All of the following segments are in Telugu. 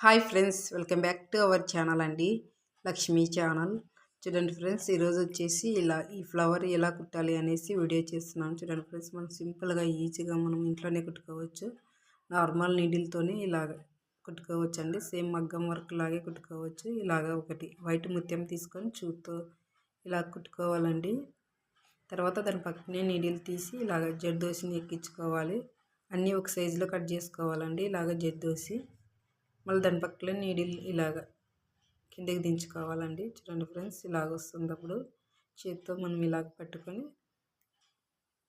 Hi friends welcome back to our channel అండి. లక్ష్మీ ఛానల్. చూడండి ఫ్రెండ్స్ ఈరోజు వచ్చేసి ఇలా ఈ ఫ్లవర్ ఎలా కుట్టాలి అనేసి వీడియో చేస్తున్నాను చూడండి ఫ్రెండ్స్ మనం సింపుల్గా ఈజీగా మనం ఇంట్లోనే కుట్టుకోవచ్చు. నార్మల్ నీడిల్తోనే ఇలాగ కుట్టుకోవచ్చు అండి సేమ్ మగ్గం వర్క్ లాగే కుట్టుకోవచ్చు. ఇలాగ ఒకటి వైట్ ముత్యం తీసుకొని చూతో ఇలా కుట్టుకోవాలండి. తర్వాత దాని పక్కనే నీడిల్ తీసి ఇలాగ జడ్దోసిని ఎక్కించుకోవాలి. అన్నీ ఒక సైజులో కట్ చేసుకోవాలండి. ఇలాగ జడ్దోసి మళ్ళీ దాని పక్కన నీడిల్ ఇలాగ కిందకి దించుకోవాలండి. చూడండి ఫ్రెండ్స్ ఇలాగ వస్తుంది అప్పుడు. చేతితో మనం ఇలాగ పట్టుకొని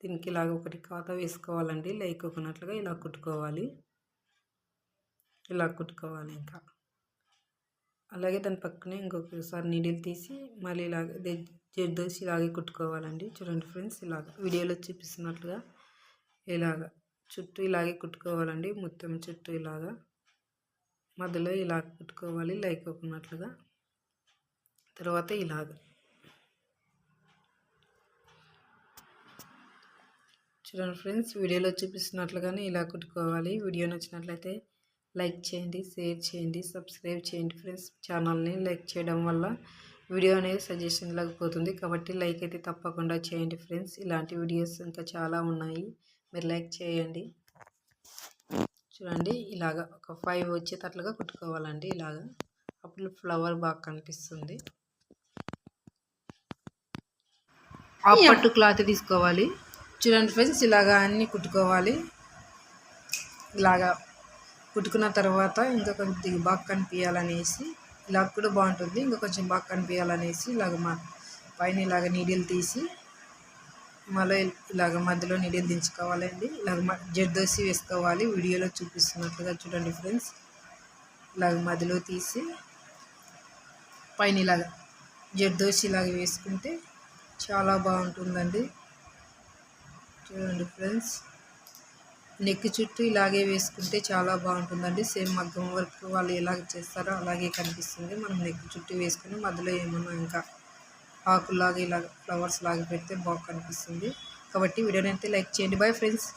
దీనికి ఇలాగ ఒకటి ఖాతా వేసుకోవాలండి. లైక్ ఒకనట్లుగా ఇలా కుట్టుకోవాలి. ఇలా కుట్టుకోవాలి ఇంకా. అలాగే దాని పక్కనే ఇంకొకసారి నీడిల్ తీసి మళ్ళీ ఇలాగ జడ్దోసి ఇలాగే కుట్టుకోవాలండి. చూడండి ఫ్రెండ్స్ ఇలాగ వీడియోలో చూపిస్తున్నట్లుగా ఇలాగ చుట్టూ ఇలాగే కుట్టుకోవాలండి. మొత్తం చుట్టూ ఇలాగా. మధ్యలో ఇలా కుట్టుకోవాలి లైక్ ఒకనట్లుగా తర్వాత ఇలాగ. చూడండి ఫ్రెండ్స్ వీడియోలో చూపిస్తున్నట్లుగానే ఇలా కుట్టుకోవాలి. వీడియో నచ్చినట్లయితే లైక్ చేయండి షేర్ చేయండి సబ్స్క్రైబ్ చేయండి ఫ్రెండ్స్. ఛానల్ని లైక్ చేయడం వల్ల వీడియో అనేది సజెషన్ పోతుంది. కాబట్టి లైక్ అయితే తప్పకుండా చేయండి ఫ్రెండ్స్. ఇలాంటి వీడియోస్ ఇంకా చాలా ఉన్నాయి. మీరు లైక్ చేయండి. చూడండి ఇలాగ ఒక ఫైవ్ వచ్చేటట్లుగా కుట్టుకోవాలండి ఇలాగ. అప్పుడు ఫ్లవర్ బాగా కనిపిస్తుంది. ఆ పట్టు క్లాత్ తీసుకోవాలి. చూడండి ఫ్రెండ్స్ ఇలాగా అన్నీ కుట్టుకోవాలి. ఇలాగా కుట్టుకున్న తర్వాత ఇంకా కొద్దిగా బాగా కనిపించాలనేసి ఇలా కూడా బాగుంటుంది. ఇంకా కొంచెం బాగా కనిపించాలనేసి ఇలాగ మా పైన ఇలాగ నీడిల్ తీసి మళ్ళీ ఇలాగ మధ్యలో నీడిల్ దించుకోవాలండి. ఇలాగ జర్దోసి వేసుకోవాలి. వీడియోలో చూపిస్తున్నట్లుగా చూడండి ఫ్రెండ్స్. ఇలాగ మధ్యలో తీసి పైన ఇలాగ జర్దోసి ఇలాగ వేసుకుంటే చాలా బాగుంటుందండి. చూడండి ఫ్రెండ్స్. నెక్ చుట్టూ ఇలాగే వేసుకుంటే చాలా బాగుంటుందండి. సేమ్ మగ్గం వర్క్ వాళ్ళు ఎలాగ చేస్తారో అలాగే కనిపిస్తుంది. మనం నెక్ చుట్టూ వేసుకుని మధ్యలో ఏమన్నా ఇంకా ఆకులాగా ఇలా ఫ్లవర్స్ లాగా పెడితే బాగా కనిపిస్తుంది. కాబట్టి వీడియోని అయితే లైక్ చేయండి. Bye friends